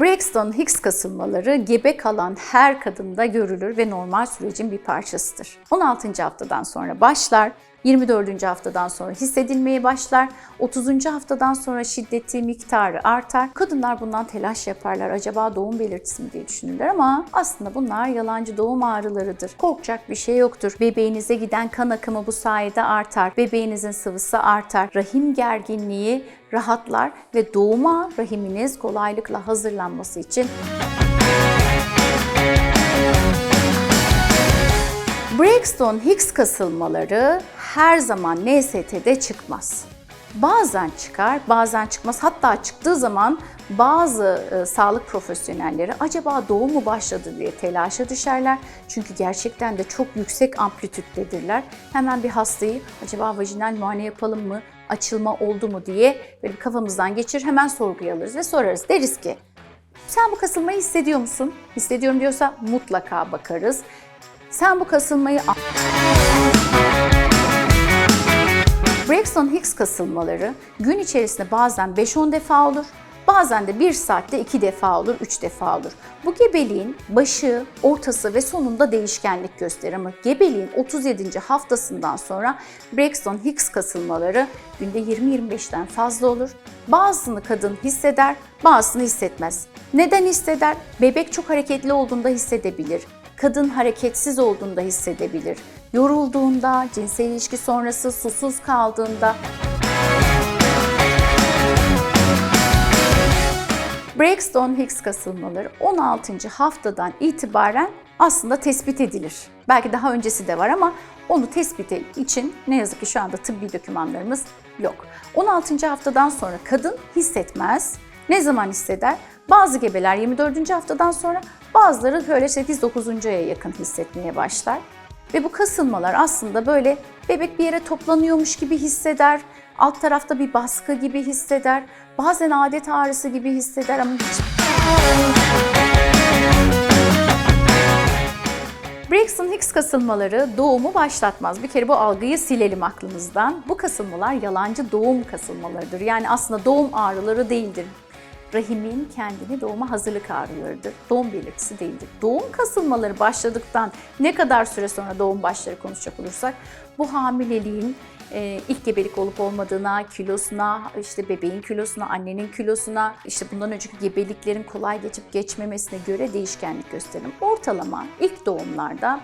Braxton Hicks kasılmaları gebe kalan her kadında görülür ve normal sürecin bir parçasıdır. 16. haftadan sonra başlar 24. haftadan sonra hissedilmeye başlar, 30. haftadan sonra şiddeti, miktarı artar. Kadınlar bundan telaş yaparlar. Acaba doğum belirtisi mi diye düşünürler ama aslında bunlar yalancı doğum ağrılarıdır. Korkacak bir şey yoktur. Bebeğinize giden kan akımı bu sayede artar. Bebeğinizin sıvısı artar. Rahim gerginliği rahatlar ve doğuma rahiminiz kolaylıkla hazırlanması için Braxton Hicks kasılmaları her zaman NST'de çıkmaz. Bazen çıkar, bazen çıkmaz. Hatta çıktığı zaman bazı e, sağlık profesyonelleri acaba doğum mu başladı diye telaşa düşerler. Çünkü gerçekten de çok yüksek amplitüttedirler. Hemen bir hastayı acaba vajinal muayene yapalım mı, açılma oldu mu diye böyle bir kafamızdan geçir hemen sorguya alırız ve sorarız. Deriz ki sen bu kasılmayı hissediyor musun? Hissediyorum diyorsa mutlaka bakarız. Sen bu kasılmayı Braxton Hicks kasılmaları gün içerisinde bazen 5-10 defa olur, bazen de 1 saatte 2 defa olur, 3 defa olur. Bu gebeliğin başı, ortası ve sonunda değişkenlik gösterir ama gebeliğin 37. haftasından sonra Braxton Hicks kasılmaları günde 20-25'ten fazla olur. Bazısını kadın hisseder, bazısını hissetmez. Neden hisseder? Bebek çok hareketli olduğunda hissedebilir kadın hareketsiz olduğunda hissedebilir. Yorulduğunda, cinsel ilişki sonrası susuz kaldığında. Braxton Hicks kasılmaları 16. haftadan itibaren aslında tespit edilir. Belki daha öncesi de var ama onu tespit için ne yazık ki şu anda tıbbi dokümanlarımız yok. 16. haftadan sonra kadın hissetmez. Ne zaman hisseder? Bazı gebeler 24. haftadan sonra bazıları böyle 8-9. aya yakın hissetmeye başlar. Ve bu kasılmalar aslında böyle bebek bir yere toplanıyormuş gibi hisseder, alt tarafta bir baskı gibi hisseder, bazen adet ağrısı gibi hisseder ama hiç... Braxton Hicks kasılmaları doğumu başlatmaz. Bir kere bu algıyı silelim aklımızdan. Bu kasılmalar yalancı doğum kasılmalarıdır. Yani aslında doğum ağrıları değildir rahimin kendini doğuma hazırlık ağrılarıdır. Doğum belirtisi değildir. Doğum kasılmaları başladıktan ne kadar süre sonra doğum başları konuşacak olursak bu hamileliğin e, ilk gebelik olup olmadığına, kilosuna, işte bebeğin kilosuna, annenin kilosuna, işte bundan önceki gebeliklerin kolay geçip geçmemesine göre değişkenlik gösterir. Ortalama ilk doğumlarda